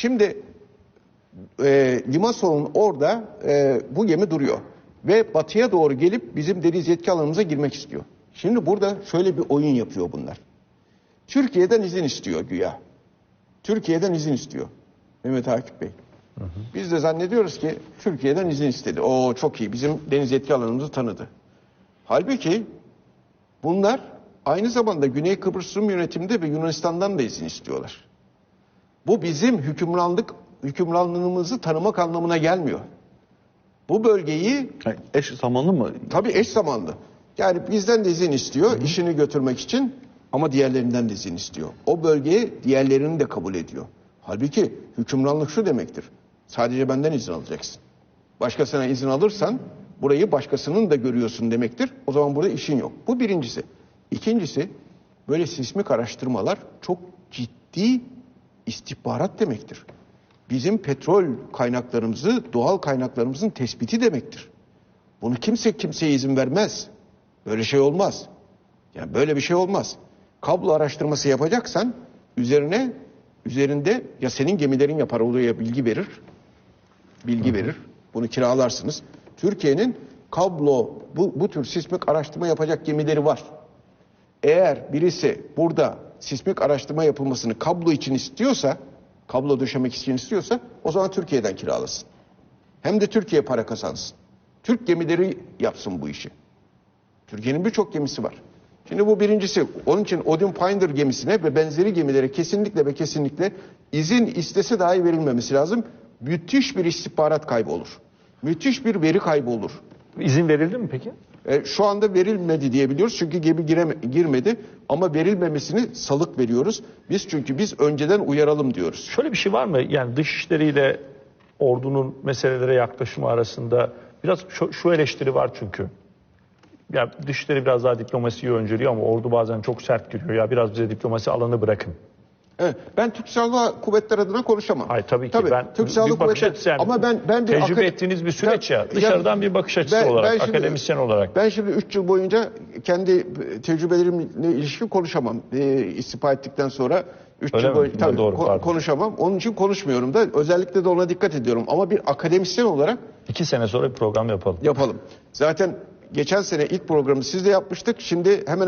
Şimdi e, Limassol'un orada e, bu gemi duruyor. Ve batıya doğru gelip bizim deniz yetki alanımıza girmek istiyor. Şimdi burada şöyle bir oyun yapıyor bunlar. Türkiye'den izin istiyor güya. Türkiye'den izin istiyor. Mehmet Akif Bey. Biz de zannediyoruz ki Türkiye'den izin istedi. O çok iyi. Bizim deniz yetki alanımızı tanıdı. Halbuki bunlar aynı zamanda Güney Kıbrıs Rum yönetiminde ve Yunanistan'dan da izin istiyorlar. Bu bizim hükümranlık hükümranlığımızı tanımak anlamına gelmiyor. Bu bölgeyi Yani eş zamanlı mı? tabii eş zamanlı. Yani bizden de izin istiyor işini götürmek için ama diğerlerinden de izin istiyor. O bölgeye diğerlerini de kabul ediyor. Halbuki hükümranlık şu demektir. Sadece benden izin alacaksın. Başkasına izin alırsan burayı başkasının da görüyorsun demektir. O zaman burada işin yok. Bu birincisi. İkincisi böyle sismik araştırmalar çok ciddi istihbarat demektir. Bizim petrol kaynaklarımızı, doğal kaynaklarımızın tespiti demektir. Bunu kimse kimseye izin vermez. Böyle şey olmaz. Yani böyle bir şey olmaz. Kablo araştırması yapacaksan üzerine üzerinde ya senin gemilerin yapar oraya bilgi verir. Bilgi verir. Bunu kiralarsınız. Türkiye'nin kablo bu, bu tür sismik araştırma yapacak gemileri var. Eğer birisi burada sismik araştırma yapılmasını kablo için istiyorsa, kablo döşemek için istiyorsa o zaman Türkiye'den kiralasın. Hem de Türkiye para kazansın. Türk gemileri yapsın bu işi. Türkiye'nin birçok gemisi var. Şimdi bu birincisi. Onun için Odin Finder gemisine ve benzeri gemilere kesinlikle ve kesinlikle izin istese dahi verilmemesi lazım. Müthiş bir istihbarat kaybı olur. Müthiş bir veri kaybı olur. İzin verildi mi peki? E, şu anda verilmedi diyebiliyoruz çünkü gemi gireme, girmedi ama verilmemesini salık veriyoruz. Biz çünkü biz önceden uyaralım diyoruz. Şöyle bir şey var mı? Yani dışişleriyle ordunun meselelere yaklaşımı arasında biraz şu, şu eleştiri var çünkü. Ya dışişleri biraz daha diplomasiyi önceliyor ama ordu bazen çok sert giriyor. Ya biraz bize diplomasi alanı bırakın. Evet, ben Türk Silahlı Kuvvetleri adına konuşamam. Hayır tabii ki ben Türk Silahlı bir bakış Kuvvetleri- açısı yani. ama ben ben bir tecrübe ettiğiniz bir süreç ya. Dışarıdan bir bakış açısı Ben- olarak, ben şimdi- akademisyen olarak. Ben şimdi 3 yıl boyunca kendi tecrübelerimle ilişkin konuşamam. E, istifa ettikten sonra 3 Öyle yıl boyunca tabii, doğru, ko- pardon. konuşamam. Onun için konuşmuyorum da özellikle de ona dikkat ediyorum. Ama bir akademisyen olarak İki sene sonra bir program yapalım. yapalım. Zaten geçen sene ilk programı sizle yapmıştık. Şimdi hemen